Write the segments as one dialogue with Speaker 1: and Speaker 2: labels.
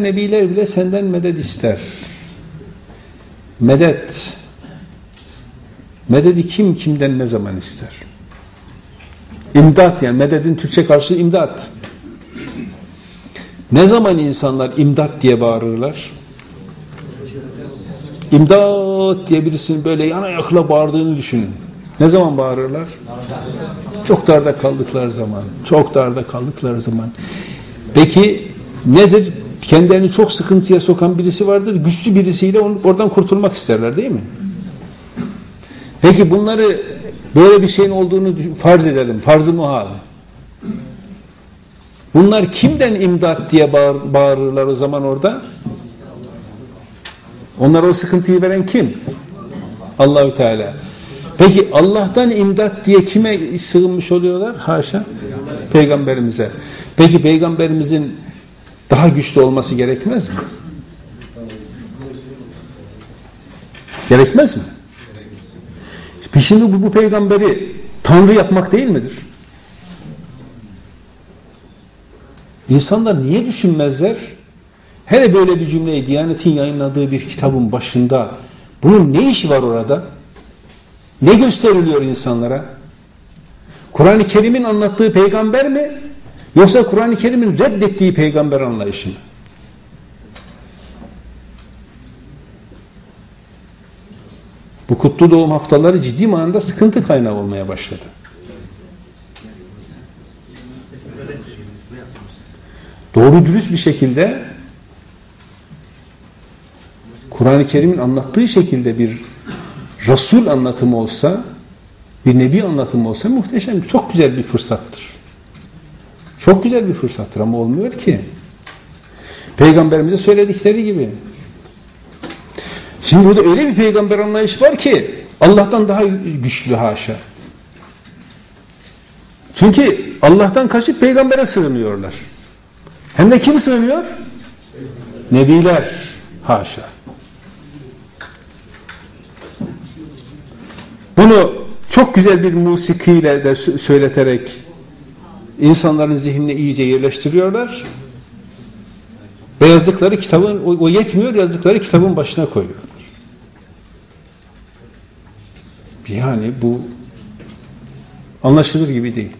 Speaker 1: Nebiler bile senden medet ister. Medet. Mededi kim kimden ne zaman ister? İmdat yani mededin Türkçe karşılığı imdat. Ne zaman insanlar imdat diye bağırırlar? İmdat diye birisinin böyle yana yakla bağırdığını düşünün. Ne zaman bağırırlar? Çok darda kaldıkları zaman. Çok darda kaldıkları zaman. Peki nedir? Kendilerini çok sıkıntıya sokan birisi vardır. Güçlü birisiyle oradan kurtulmak isterler değil mi? Peki bunları böyle bir şeyin olduğunu farz edelim. Farz-ı muhal. Bunlar kimden imdat diye bağır, bağırırlar o zaman orada? Onlara o sıkıntıyı veren kim? Allahü Teala. Peki Allah'tan imdat diye kime sığınmış oluyorlar? Haşa. Peygamberimize. Peki peygamberimizin daha güçlü olması gerekmez mi? Gerekmez mi? Şimdi bu, bu peygamberi Tanrı yapmak değil midir? İnsanlar niye düşünmezler? Hele böyle bir cümleyi Diyanet'in yayınladığı bir kitabın başında bunun ne işi var orada? Ne gösteriliyor insanlara? Kur'an-ı Kerim'in anlattığı peygamber mi? Yoksa Kur'an-ı Kerim'in reddettiği peygamber anlayışı mı? Bu kutlu doğum haftaları ciddi manada sıkıntı kaynağı olmaya başladı. Doğru dürüst bir şekilde Kur'an-ı Kerim'in anlattığı şekilde bir Resul anlatımı olsa, bir Nebi anlatımı olsa muhteşem, çok güzel bir fırsattır. Çok güzel bir fırsattır ama olmuyor ki. Peygamberimize söyledikleri gibi. Şimdi burada öyle bir peygamber anlayış var ki Allah'tan daha güçlü haşa. Çünkü Allah'tan kaçıp peygambere sığınıyorlar. Hem de kim sığınıyor? Nebiler haşa. Bunu çok güzel bir musikiyle de söyleterek insanların zihnine iyice yerleştiriyorlar. Ve yazdıkları kitabın, o, yetmiyor yazdıkları kitabın başına koyuyorlar. Yani bu anlaşılır gibi değil.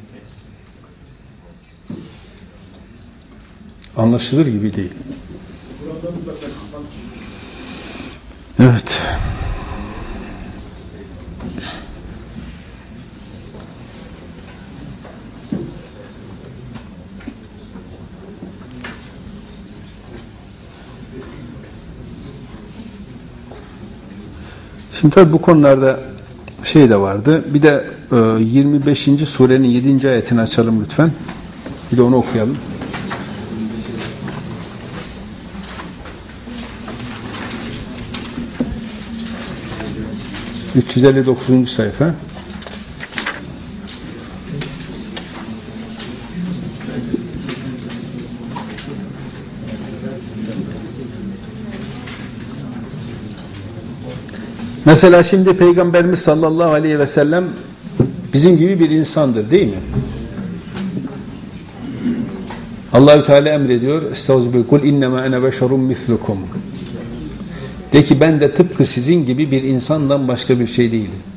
Speaker 1: Anlaşılır gibi değil. Evet. Şimdi tabi bu konularda şey de vardı. Bir de e, 25. surenin 7. ayetini açalım lütfen. Bir de onu okuyalım. ...359. sayfa. Mesela şimdi Peygamberimiz sallallahu aleyhi ve sellem bizim gibi bir insandır değil mi? Allahü Teala emrediyor. Estağfirullah. Kul innema ene beşerun mislukum. De ki ben de tıpkı sizin gibi bir insandan başka bir şey değilim.